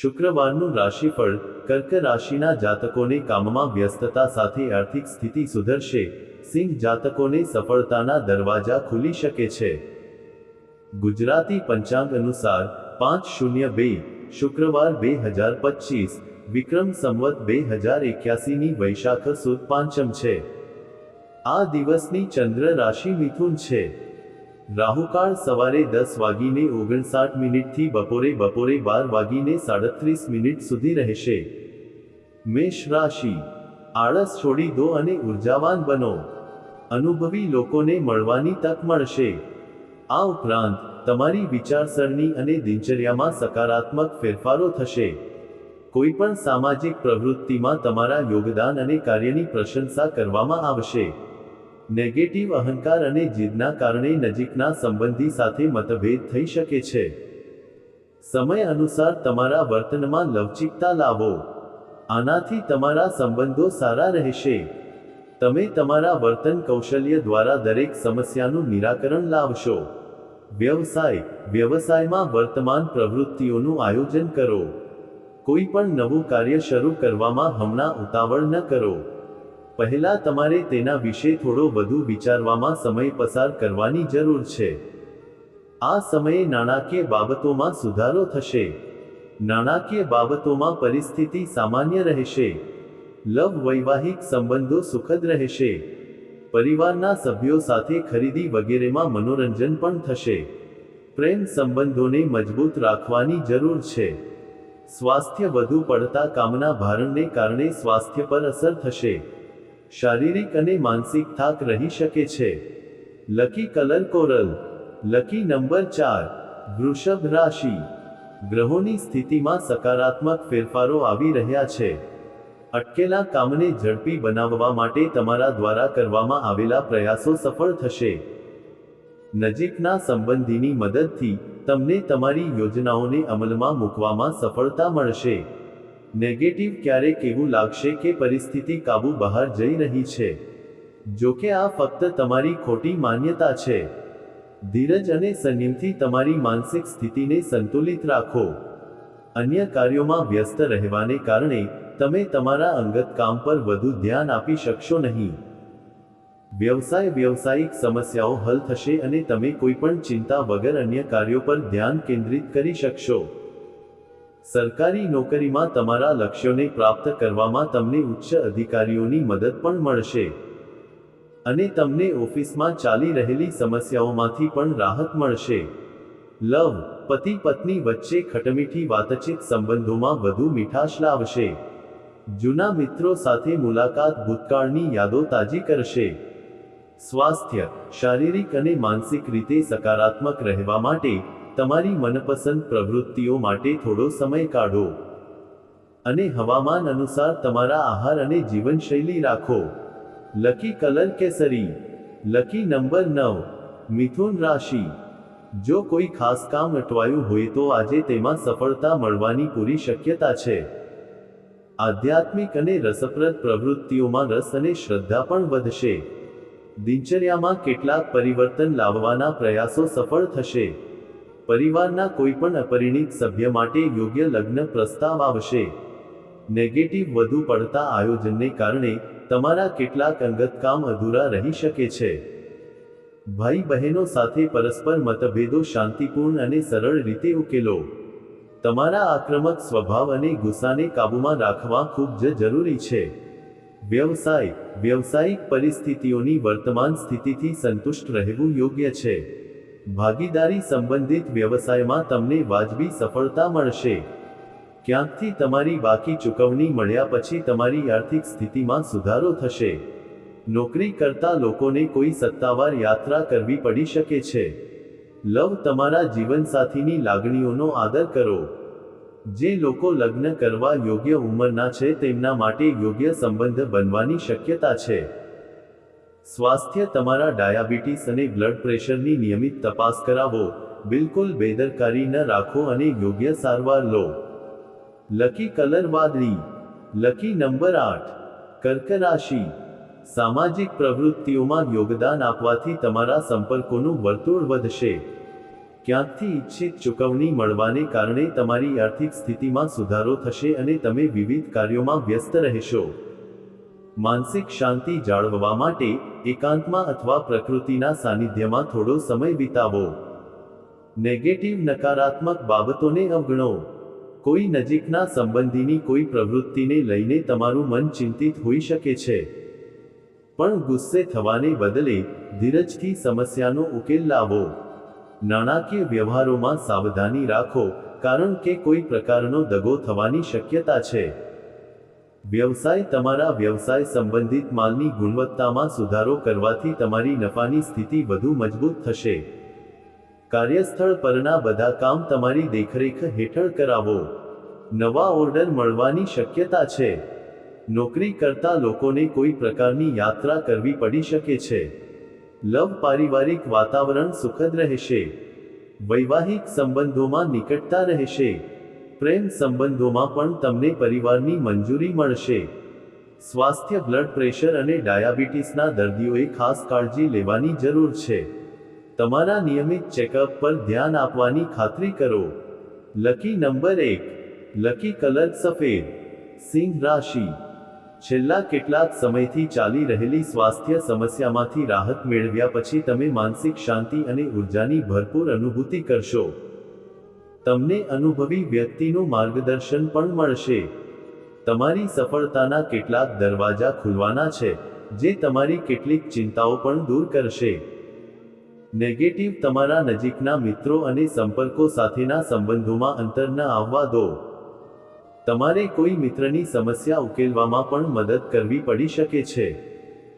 શુક્રવારનું રાશિફળ કર્ક રાશિના જાતકોને કામમાં વ્યસ્તતા સાથે આર્થિક સ્થિતિ સુધરશે. સિંહ જાતકોને સફળતાના દરવાજા ખુલી શકે છે. ગુજરાતી પંચાંગ અનુસાર પાંચ શૂન્ય બે શુક્રવાર બે હજાર પચીસ, વિક્રમ સંવત બે હજાર એક્યાસીની વૈશાખ સુદ પાંચમ છે. આ દિવસની ચંદ્ર રાશિ મિથુન છે. રાહુકાળ સવારે દસ વાગીને ઓગણસાઠ મિનિટથી બપોરે બપોરે બાર વાગીને સાડત્રીસ મિનિટ સુધી રહેશે. મેષ રાશિ. આળસ છોડી દો અને ઉર્જાવાન બનો. અનુભવી લોકોને મળવાની તક મળશે. આ ઉપરાંત, તમારી વિચારસરણી અને દિનચર્યામાં સકારાત્મક ફેરફારો થશે. કોઈપણ સામાજિક પ્રવૃત્તિમાં તમારા યોગદાન અને કાર્યની પ્રશંસા કરવામાં આવશે. નેગેટિવ અહંકાર અને જીદના કારણે નજીકના સંબંધી સાથે મતભેદ થઈ શકે છે. સમય અનુસાર તમારા વર્તનમાં લવચિકતા લાવો. આનાથી તમારા સંબંધો સારા રહેશે. તમે તમારા વર્તન કૌશલ્ય દ્વારા દરેક સમસ્યાનું નિરાકરણ લાવશો. વ્યવસાય, વ્યવસાયમાં વર્તમાન પ્રવૃત્તિઓનું આયોજન કરો. કોઈ પણ નવું કાર્ય શરૂ કરવામાં હમણાં ઉતાવળ ન કરો. પહેલા તમારે તેના વિશે થોડો વધુ વિચારવામાં સમય પસાર કરવાની જરૂર છે. આ સમયે નાણાકીય બાબતોમાં સુધારો થશે. નાણાકીય બાબતોમાં પરિસ્થિતિ સામાન્ય રહેશે. લવ વૈવાહિક સંબંધો સુખદ રહેશે. પરિવારના સભ્યો સાથે ખરીદી વગેરેમાં મનોરંજન પણ થશે. પ્રેમ સંબંધોને મજબૂત રાખવાની જરૂર છે. સ્વાસ્થ્ય વધુ પડતા કામના ભારણને કારણે સ્વાસ્થ્ય પર અસર થશે. શારીરિક અને માનસિક થાક રહી શકે છે. Lucky colour coral, lucky number ચાર, વૃષભ રાશિ. ગ્રહોની સ્થિતિમાં સકારાત્મક ફેરફારો આવી રહ્યા છે. અટકેલા કામને ઝડપી બનાવવા માટે તમારા દ્વારા કરવામાં આવેલા પ્રયાસો સફળ થશે. નજીકના સંબંધીની મદદથી તમને તમારી યોજનાઓને અમલમાં મૂકવામાં સફળતા મળશે. નેગેટિવ ક્યારેક એવું લાગશે કે પરિસ્થિતિ કાબુ બહાર જઈ રહી છે. જો કે આ ફક્ત તમારી ખોટી માન્યતા છે. ધીરજ અને સંયમથી તમારી માનસિક સ્થિતિને સંતુલિત રાખો. અન્ય કાર્યોમાં વ્યસ્ત રહેવાને કારણે તમે તમારા અંગત કામ પર વધુ ધ્યાન આપી શકશો નહીં. વ્યવસાય વ્યવસાયિક સમસ્યાઓ હલ થશે અને તમે કોઈ પણ ચિંતા વગર અન્ય કાર્યો પર ધ્યાન કેન્દ્રિત કરી શકશો. સરકારી નોકરીમાં તમારા લક્ષ્યોને પ્રાપ્ત કરવામાં તમને ઉચ્ચ અધિકારીઓની મદદ પણ મળશે. અને તમને ઓફિસમાં ચાલી રહેલી સમસ્યાઓમાંથી પણ રાહત મળશે. લવ, પતિ, પત્ની વચ્ચે ખટમીઠી વાતચીત સંબંધોમાં વધુ મીઠાશ લાવશે. જૂના મિત્રો સાથે મુલાકાત ભૂતકાળની યાદો તાજી કરશે. સ્વાસ્થ્ય, શારીરિક અને માનસિક રીતે સકારાત્મક રહેવા માટે તમારી મનપસંદ પ્રવૃત્તિઓ માટે થોડો સમય કાઢો. અને હવામાન અનુસાર તમારા આહાર અને જીવનશૈલી રાખો. લકી કલર કેસરી, લકી નંબર નવ, મિથુન રાશિ. જો કોઈ ખાસ કામ અટવાયું હોય તો આજે તેમાં સફળતા મળવાની પૂરી શક્યતા છે. આધ્યાત્મિક અને રસપ્રદ પ્રવૃત્તિઓમાં રસ અને શ્રદ્ધા પણ વધશે. દિનચર્યામાં કેટલાક પરિવર્તન લાવવાના પ્રયાસો સફળ થશે. પરિવારના કોઈ પણ અપરિણિત સભ્ય માટે યોગ્ય લગ્ન પ્રસ્તાવ આવશે. નેગેટિવ વધુ પડતા આયોજનને કારણે તમારા કેટલાક અંગત કામ અધૂરા રહી શકે છે. ભાઈ બહેનો સાથે પરસ્પર મતભેદો શાંતિપૂર્ણ અને સરળ રીતે ઉકેલો. તમારા આક્રમક સ્વભાવ અને ગુસ્સાને કાબૂમાં રાખવા ખૂબ જ જરૂરી છે. વ્યવસાય, વ્યવસાયિક પરિસ્થિતિઓની વર્તમાન સ્થિતિથી સંતુષ્ટ રહેવું યોગ્ય છે. ભાગીદારી સંબંધિત વ્યવસાયમાં તમને વાજબી સફળતા મળશે. ક્યાંકથી તમારી બાકી ચૂકવણી મળ્યા પછી તમારી આર્થિક સ્થિતિમાં સુધારો થશે. નોકરી કરતા લોકોને કોઈ સત્તાવાર યાત્રા કરવી પડી શકે છે. લવ તમારા જીવનસાથીની લાગણીઓનો આદર કરો. જે લોકો લગ્ન કરવા યોગ્ય ઉંમરના છે તેમના માટે યોગ્ય સંબંધ બનવાની શક્યતા છે. સ્વાસ્થ્ય તમારા ડાયાબિટીસ અને બ્લડ પ્રેશરની નિયમિત તપાસ કરાવો. બિલકુલ બેદરકારી ન રાખો અને યોગ્ય સારવાર લો. લકી કલર વાદળી. લકી નંબર આઠ. કર્ક રાશિ સામાજિક પ્રવૃત્તિઓમાં યોગદાન આપવાથી તમારા સંપર્કોનું વર્તુળ વધશે. ક્યાંકથી ઈચ્છિત ચૂકવણી મળવાને કારણે તમારી આર્થિક સ્થિતિમાં સુધારો થશે અને તમે વિવિધ કાર્યોમાં વ્યસ્ત રહેશો. માનસિક શાંતિ જાળવવા માટે એકાંતમાં અથવા પ્રકૃતિના સાનિધ્યમાં થોડો સમય વિતાવો. નેગેટિવ નકારાત્મક બાબતોને અવગણો. કોઈ નજીકના સંબંધીની કોઈ પ્રવૃત્તિને લઈને તમારું મન ચિંતિત હોઈ શકે છે. પણ ગુસ્સે થવાને બદલે ધીરજથી સમસ્યાનો ઉકેલ લાવો. નાણાકીય વ્યવહારોમાં સાવધાની રાખો, કારણ કે કોઈ પ્રકારનો દગો થવાની શક્યતા છે. વ્યવસાય તમારા વ્યવસાય સંબંધિત માલની ગુણવત્તામાં સુધારો કરવાથી તમારી નફાની સ્થિતિ વધુ મજબૂત થશે. કાર્યસ્થળ પરના બધા કામ તમારી દેખરેખ હેઠળ કરાવો. નવા ઓર્ડર મળવાની શક્યતા છે. નોકરી કરતા લોકોને કોઈ પ્રકારની યાત્રા કરવી પડી શકે છે. લવ પારિવારિક વાતાવરણ સુખદ રહેશે. વૈવાહિક સંબંધોમાં નિકટતા રહેશે. પ્રેમ સંબંધોમાં પણ તમને પરિવારની મંજૂરી મળશે. સ્વાસ્થ્ય, બ્લડ પ્રેશર અને ડાયાબિટીસના દર્દીઓએ ખાસ કાળજી લેવાની જરૂર છે. તમારા નિયમિત ચેકઅપ પર ધ્યાન આપવાની ખાતરી કરો. લકી નંબર એક, લકી કલર સફેદ. સિંહ રાશિ. છેલ્લા કેટલાક સમયથી ચાલી રહેલી સ્વાસ્થ્ય સમસ્યામાંથી રાહત મેળવ્યા પછી તમે માનસિક શાંતિ અને ઉર્જાની ભરપૂર અનુભૂતિ કરશો. તમને અનુભવી વ્યક્તિનું માર્ગદર્શન પણ મળશે. તમારી સફળતાના કેટલાક દરવાજા ખુલવાના છે, જે તમારી કેટલીક ચિંતાઓ પણ દૂર કરશે. નેગેટિવ તમારા નજીકના મિત્રો અને સંપર્કો સાથેના સંબંધોમાં અંતર ન આવવા દો. તમારે કોઈ મિત્રની સમસ્યા ઉકેલવામાં પણ મદદ કરવી પડી શકે છે.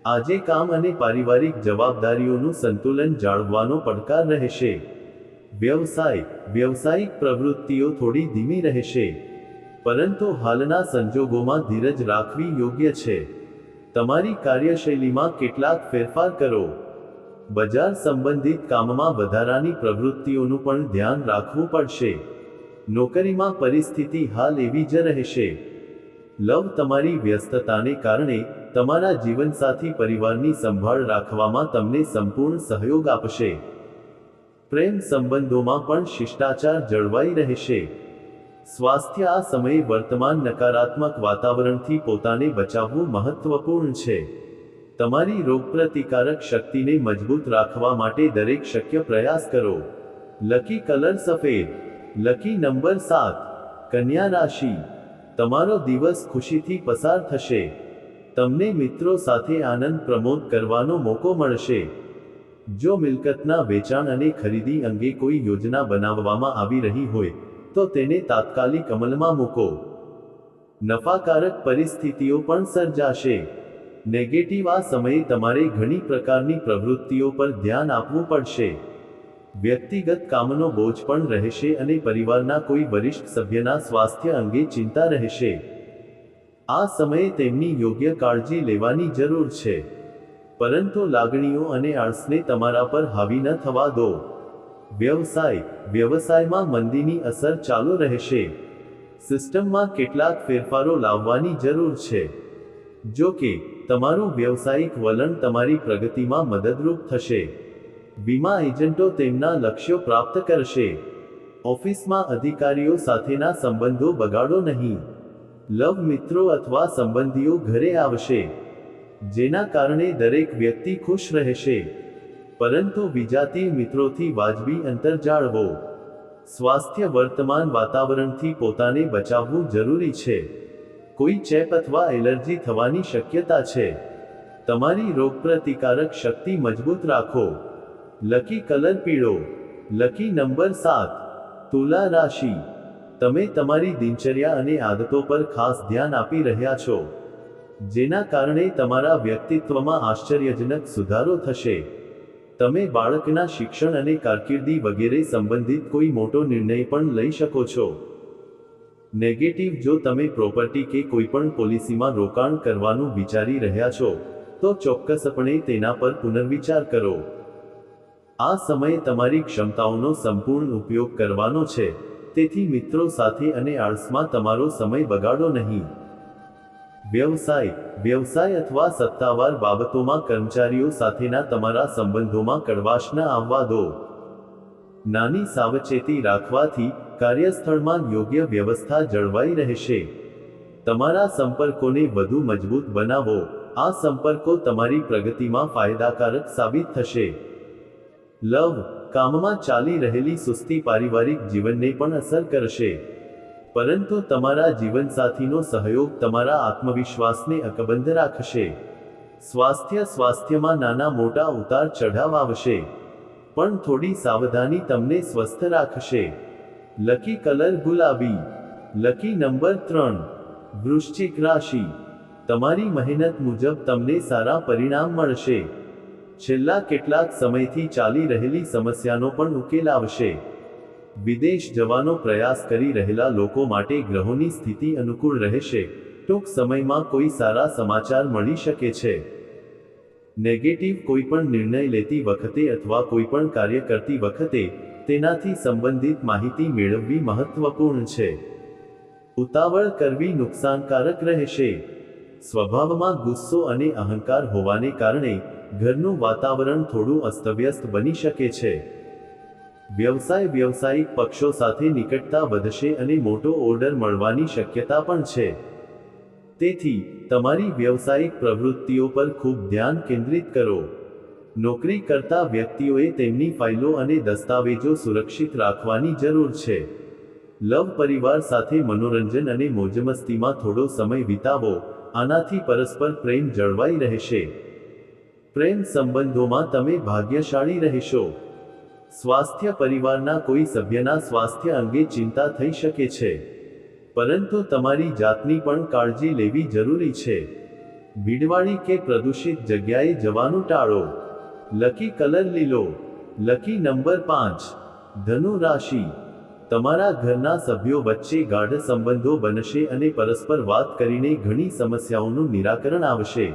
આજે કામ અને પારિવારિક જવાબદારીઓનું સંતુલન જાળવવાનો પડકાર રહેશે. વ્યવસાય વ્યવસાયિક પ્રવૃત્તિઓ થોડી ધીમી રહેશે. પરંતુ હાલના સંજોગોમાં ધીરજ રાખવી યોગ્ય છે. તમારી કાર્યશૈલીમાં કેટલાક ફેરફાર કરો. બજાર સંબંધિત કામમાં વધારાની પ્રવૃત્તિઓનું પણ ધ્યાન રાખવું પડશે. નોકરીમાં પરિસ્થિતિ હાલ એવી જ રહેશે. લવ તમારી વ્યસ્તતાને કારણે તમારા જીવનસાથી પરિવારની સંભાળ રાખવામાં તમને સંપૂર્ણ સહયોગ આપશે. પ્રેમ સંબંધોમાં પણ શિષ્ટાચાર જળવાઈ રહેશે. સ્વાસ્થ્ય આ સમયે વર્તમાન નકારાત્મક વાતાવરણથી પોતાને બચાવવું મહત્વપૂર્ણ છે. તમારી રોગપ્રતિકારક શક્તિને મજબૂત રાખવા માટે દરેક શક્ય પ્રયાસ કરો. લકી કલર સફેદ, લકી નંબર સાત, કન્યા રાશિ. તમારો દિવસ ખુશીથી પસાર થશે. તમને મિત્રો સાથે આનંદ પ્રમોદ કરવાનો મોકો મળશે. જો મિલકતના વેચાણ અને ખરીદી અંગે કોઈ યોજના બનાવવામાં આવી રહી હોય, તો તેને તાત્કાલિક અમલમાં મૂકો. નફાકારક પરિસ્થિતિઓ પણ સર્જાશે. નેગેટિવ આ સમયે તમારે ઘણી પ્રકારની પ્રવૃત્તિઓ પર ધ્યાન આપવું પડશે. વ્યક્તિગત કામનો બોજ પણ રહેશે અને પરિવારના કોઈ વરિષ્ઠ સભ્યના સ્વાસ્થ્ય અંગે ચિંતા રહેશે. આ સમયે તેમની યોગ્ય કાળજી લેવાની જરૂર છે. પરંતુ લાગણીઓ અને આળસને તમારા પર હાવી ન થવા દો. વ્યવસાય, વ્યવસાયમાં મંદીની અસર ચાલુ રહેશે. સિસ્ટમમાં કેટલાક ફેરફારો લાવવાની જરૂર છે. જો કે, તમારું વ્યવસાયિક વલણ તમારી પ્રગતિમાં મદદરૂપ થશે. વીમા એજન્ટો તેમના લક્ષ્યો પ્રાપ્ત કરશે. ઓફિસમાં અધિકારીઓ સાથેના સંબંધો બગાડો નહીં. લવ મિત્રો અથવા સંબંધીઓ ઘરે આવશે. જેના કારણે દરેક વ્યક્તિ ખુશ રહેશે. પરંતુ વિજાતીય મિત્રોથી વાજબી અંતર જાળવો. સ્વાસ્થ્ય વર્તમાન વાતાવરણથી પોતાને બચાવવું જરૂરી છે. કોઈ ચેપ અથવા એલર્જી થવાની શક્યતા છે. તમારી રોગપ્રતિકારક શક્તિ મજબૂત રાખો. લકી કલર પીળો. લકી નંબર સાત. તુલા રાશિ. તમે તમારી દિનચર્યા અને આદતો પર ખાસ ધ્યાન આપી રહ્યા છો. જેના કારણે તમારા વ્યક્તિત્વમાં આશ્ચર્યજનક સુધારો થશે. તમે બાળકના શિક્ષણ અને કારકિર્દી વગેરે સંબંધિત કોઈ મોટો નિર્ણય પણ લઈ શકો છો. નેગેટિવ જો તમે પ્રોપર્ટી કે કોઈપણ પોલિસીમાં રોકાણ કરવાનું વિચારી રહ્યા છો, તો ચોક્કસપણે તેના પર પુનર્વિચાર કરો. આ સમયે તમારી ક્ષમતાઓનો સંપૂર્ણ ઉપયોગ કરવાનો છે. તેથી મિત્રો સાથે અને આળસમાં તમારો સમય બગાડો નહીં. વ્યવસાય. વ્યવસાય અથવા સત્તાવાર બાબતોમાં કર્મચારીઓ સાથેના તમારા સંબંધોમાં કડવાશ ન આવવા દો નાની સાવચેતી રાખવાથી કાર્યસ્થળમાં યોગ્ય વ્યવસ્થા જળવાઈ રહેશે. તમારા સંપર્કોને વધુ મજબૂત બનાવો. આ સંપર્કો તમારી પ્રગતિમાં ફાયદાકારક સાબિત થશે. લવ. કામમાં ચાલી રહેલી સુસ્તી પારિવારિક જીવનને પણ અસર કરશે. પરંતુ તમારા જીવનસાથીનો સહયોગ તમારા આત્મવિશ્વાસને અકબંધ રાખશે. સ્વાસ્થ્ય સ્વાસ્થ્યમાં નાના મોટા ઉતાર ચઢાવ આવશે. પણ થોડી સાવધાની તમને સ્વસ્થ રાખશે. લકી કલર ગુલાબી. લકી નંબર ત્રણ. વૃશ્ચિક રાશિ. તમારી મહેનત મુજબ તમને સારા પરિણામ મળશે. છેલ્લા કેટલાક સમયથી ચાલી રહેલી સમસ્યાનો પણ ઉકેલ આવશે. વિદેશ જવાનો પ્રયાસ કરી રહેલા લોકો માટે ગ્રહોની સ્થિતિ અનુકૂળ રહેશે. ટૂંક સમયમાં કોઈ સારા સમાચાર મળી શકે છે. નેગેટિવ કોઈ પણ નિર્ણય લેતી વખતે અથવા કોઈ પણ કાર્ય કરતી વખતે, તેનાથી સંબંધિત માહિતી મેળવવી મહત્વપૂર્ણ છે. ઉતાવળ કરવી નુકસાનકારક રહેશે. સ્વભાવમાં ગુસ્સો અને અહંકાર હોવાને કારણે, ઘરનું વાતાવરણ થોડું અસ્તવ્યસ્ત બની શકે છે. વ્યવસાય વ્યવસાયિક પક્ષો સાથે નિકટતા વધશે અને મોટો ઓર્ડર મળવાની શક્યતા પણ છે. તેથી, તમારી વ્યવસાયિક પ્રવૃત્તિઓ પર ખૂબ ધ્યાન કેન્દ્રિત કરો. નોકરી કરતા વ્યક્તિઓએ તેમની ફાઇલો અને દસ્તાવેજો સુરક્ષિત રાખવાની જરૂર છે. લવ પરિવાર સાથે મનોરંજન અને મોજમસ્તીમાં થોડો સમય વિતાવો, આનાથી પરસ્પર પ્રેમ જળવાઈ રહેશે. પ્રેમ સંબંધોમાં તમે ભાગ્યશાળી રહેશો. સ્વાસ્થ્ય પરિવારના કોઈ સભ્યના સ્વાસ્થ્ય અંગે ચિંતા થઈ શકે છે. પરંતુ તમારી જાતની પણ કાળજી લેવી જરૂરી છે. ભીડવાળી કે પ્રદૂષિત જગ્યાએ જવાનું ટાળો. લકી કલર લીલો. લકી નંબર પાંચ. ધનુ રાશિ. તમારા ઘરના સભ્યો વચ્ચે ગાઢ સંબંધો બનશે અને પરસ્પર વાત કરીને ઘણી સમસ્યાઓનું નિરાકરણ આવશે.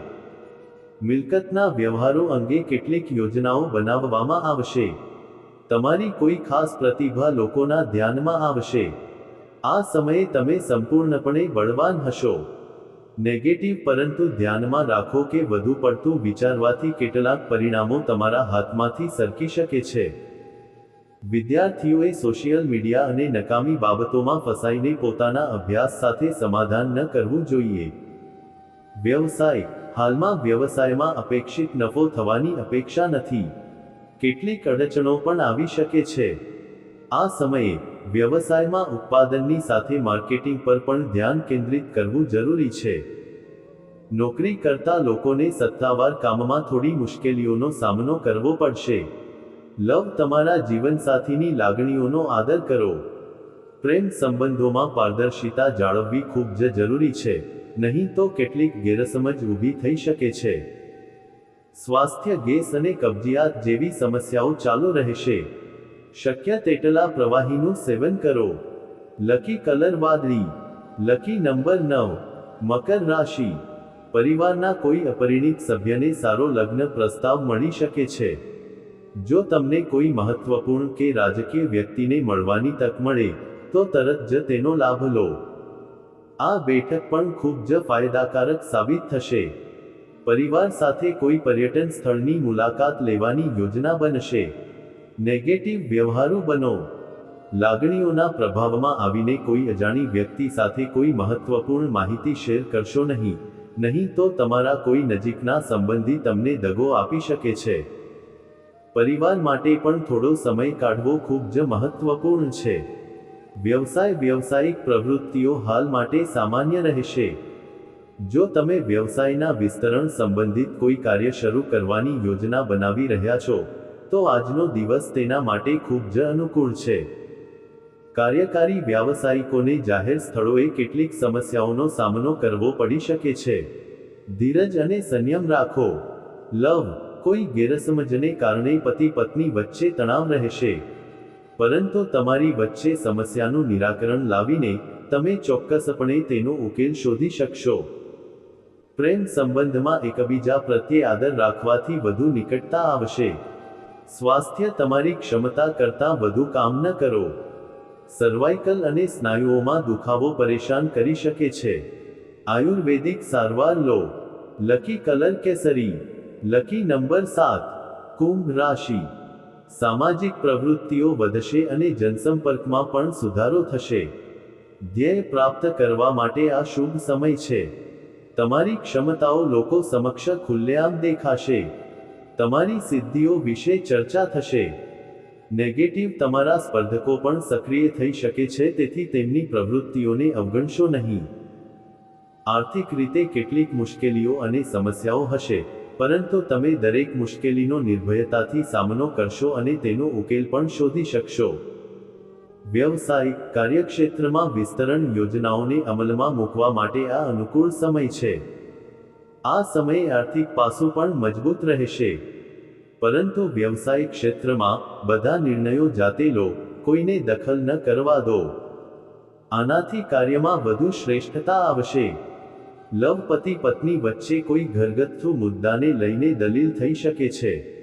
મિલકતના વ્યવહારો અંગે કેટલીક યોજનાઓ બનાવવામાં આવશે. તમારી કોઈ ખાસ પ્રતિભા લોકોના ધ્યાનમાં આવશે. આ સમયે તમે સંપૂર્ણપણે બળવાન હશો. નેગેટિવ પરંતુ ધ્યાનમાં રાખો કે વધુ પડતું વિચારવાથી કેટલાક પરિણામો તમારા હાથમાંથી સરકી શકે છે. વિદ્યાર્થીઓએ સોશિયલ મીડિયા અને નકામી બાબતોમાં ફસાઈને પોતાના અભ્યાસ સાથે સમાધાન ન કરવું જોઈએ. વ્યવસાય. હાલમાં વ્યવસાયમાં અપેક્ષિત નફો થવાની અપેક્ષા નથી. કેટલીક અડચણો પણ આવી શકે છે. આ સમયે, વ્યવસાયમાં ઉત્પાદનની સાથે માર્કેટિંગ પર પણ ધ્યાન કેન્દ્રિત કરવું જરૂરી છે. નોકરી કરતા લોકોને સત્તાવાર કામમાં થોડી મુશ્કેલીઓનો સામનો કરવો પડશે. લવ તમારા જીવનસાથીની લાગણીઓનો આદર કરો. પ્રેમ સંબંધોમાં પારદર્શિતા જાળવવી ખૂબ જ જરૂરી છે. નહીં તો કેટલીક ગેરસમજ ઊભી થઈ શકે છે. સ્વાસ્થ્ય ગેસ અને કબજિયાત જેવી સમસ્યાઓ ચાલુ રહેશે. શક્ય તેટલા પ્રવાહીનું સેવન કરો. લકી કલર વાદળી. લકી નંબર નવ. મકર રાશિ. પરિવારના કોઈ અપરિણિત સભ્યને સારો લગ્ન પ્રસ્તાવ મળી શકે છે. જો તમને કોઈ મહત્વપૂર્ણ કે રાજકીય વ્યક્તિને મળવાની તક મળે, તો તરત જ તેનો લાભ લો. આ બેઠક પણ ખૂબ જ ફાયદાકારક સાબિત થશે. પરિવાર સાથે કોઈ પર્યટન સ્થળની મુલાકાત લેવાની યોજના બનશે. નેગેટિવ વ્યવહારુ બનો. લાગણીઓના પ્રભાવમાં આવીને કોઈ અજાણી વ્યક્તિ સાથે કોઈ મહત્વપૂર્ણ માહિતી શેર કરશો નહીં. નહીં તો તમારા કોઈ નજીકના સંબંધી તમને દગો આપી શકે છે. પરિવાર માટે પણ થોડો સમય કાઢવો ખૂબ જ મહત્વપૂર્ણ છે. વ્યવસાય વ્યવસાયિક પ્રવૃત્તિઓ હાલ માટે સામાન્ય રહેશે. જો તમે વ્યવસાયના વિસ્તરણ સંબંધિત કોઈ કાર્ય શરૂ કરવાની યોજના બનાવી રહ્યા છો, તો આજનો દિવસ તેના માટે ખૂબ જ અનુકૂળ છે. કાર્યકારી વ્યાવસાયિકોને જાહેર સ્થળોએ કેટલીક સમસ્યાઓનો સામનો કરવો પડી શકે છે. ધીરજ અને સંયમ રાખો. લવ, કોઈ ગેરસમજને કારણે પતિ પત્ની વચ્ચે તણાવ રહેશે. પરંતુ તમારી વચ્ચે સમસ્યાનું નિરાકરણ લાવીને તમે ચોક્કસપણે તેનો ઉકેલ શોધી શકશો. પ્રેમ સંબંધમાં એકબીજા પ્રત્યે આદર રાખવાથી વધુ નિકટતા આવશે. સ્વાસ્થ્ય તમારી ક્ષમતા કરતાં વધુ કામ ન કરો. સર્વાઇકલ અને સ્નાયુઓમાં દુખાવો પરેશાન કરી શકે છે. આયુર્વેદિક સારવાર લો. લકી કલર કેસરી. લકી નંબર સાત. કુંભ રાશિ. સામાજિક પ્રવૃત્તિઓ વધશે અને જનસંપર્કમાં પણ સુધારો થશે. ધ્યેય પ્રાપ્ત કરવા માટે આ શુભ સમય છે. તમારી ક્ષમતાઓ લોકો સમક્ષ ખુલ્લેઆમ દેખાશે. તમારી સિદ્ધિઓ વિશે ચર્ચા થશે. નેગેટિવ તમારા સ્પર્ધકો પણ સક્રિય થઈ શકે છે, તેથી તેમની પ્રવૃત્તિઓને અવગણશો નહીં. આર્થિક રીતે કેટલીક મુશ્કેલીઓ અને સમસ્યાઓ હશે, પરંતુ તમે દરેક મુશ્કેલીનો નિર્ભયતાથી સામનો કરશો અને તેનો ઉકેલ પણ શોધી શકશો. વ્યવસાય કાર્યક્ષેત્રમાં વિસ્તરણ યોજનાઓને અમલમાં મૂકવા માટે આ અનુકૂળ સમય છે. આ સમયે આર્થિક પાસું પણ મજબૂત રહેશે. પરંતુ વ્યવસાયિક ક્ષેત્રમાં બધા નિર્ણયો જાતે લો, કોઈને દખલ ન કરવા દો. આનાથી કાર્યમાં વધુ શ્રેષ્ઠતા આવશે. લવ પતિ પત્ની વચ્ચે કોઈ ઘરગથ્થુ મુદ્દાને લઈને દલીલ થઈ શકે છે.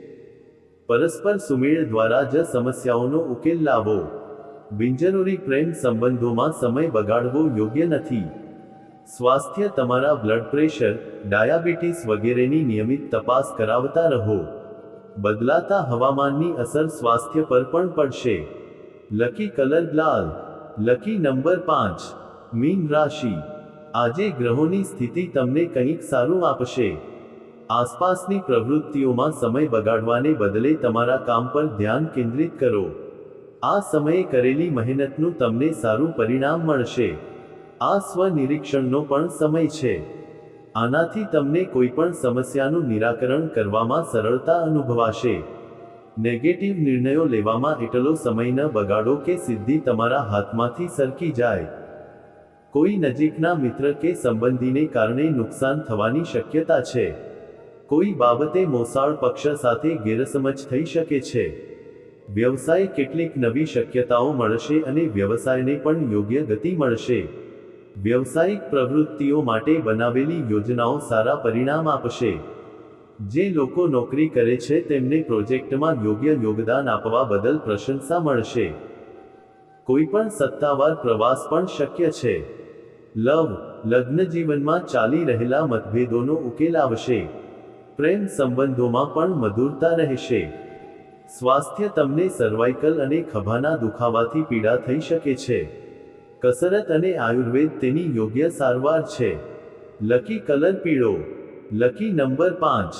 પરસ્પર સુમેળ દ્વારા જ સમસ્યાઓનો ઉકેલ લાવો. બિનજરૂરી પ્રેમ સંબંધોમાં સમય બગાડવો યોગ્ય નથી. સ્વાસ્થ્ય તમારા બ્લડ પ્રેશર ડાયાબિટીસ વગેરેની નિયમિત તપાસ કરાવતા રહો. બદલાતા હવામાનની અસર સ્વાસ્થ્ય પર પણ પડશે. લકી કલર લાલ. લકી નંબર પાંચ. મીન રાશિ. આજે ગ્રહોની સ્થિતિ તમને કંઈક સારું આપશે. આસપાસની પ્રવૃત્તિઓમાં સમય બગાડવાને બદલે તમારા કામ પર ધ્યાન કેન્દ્રિત કરો. આ સમયે કરેલી મહેનતનું તમને સારું પરિણામ મળશે. આ સ્વનિરીક્ષણનો પણ સમય છે. આનાથી તમને કોઈ પણ સમસ્યાનું નિરાકરણ કરવામાં સરળતા અનુભવાશે. નેગેટિવ નિર્ણયો લેવામાં એટલો સમય ન બગાડો કે સિદ્ધિ તમારા હાથમાંથી સરકી જાય. કોઈ નજીકના મિત્ર કે સંબંધીને કારણે નુકસાન થવાની શક્યતા છે. કોઈ બાબતે મોસાળ પક્ષ સાથે ગેરસમજ થઈ શકે છે. વ્યવસાય કેટલીક નવી શક્યતાઓ મળશે અને વ્યવસાયને પણ યોગ્ય ગતિ મળશે. વ્યવસાયિક પ્રવૃત્તિઓ માટે બનાવેલી યોજનાઓ સારા પરિણામ આપશે. જે લોકો નોકરી કરે છે, તેમને પ્રોજેક્ટમાં યોગ્ય યોગદાન આપવા બદલ પ્રશંસા મળશે. કોઈપણ સત્તાવાર પ્રવાસ પણ શક્ય છે. લવ, લગ્ન જીવનમાં ચાલી રહેલા મતભેદોનો ઉકેલ આવશે. પ્રેમ સંબંધોમાં પણ મધુરતા રહેશે. સ્વાસ્થ્ય તમને સર્વાઇકલ અને ખભાના દુખાવાથી પીડા થઈ શકે છે. કસરત અને આયુર્વેદ તેની યોગ્ય સારવાર છે. લકી કલર પીળો. લકી નંબર પાંચ.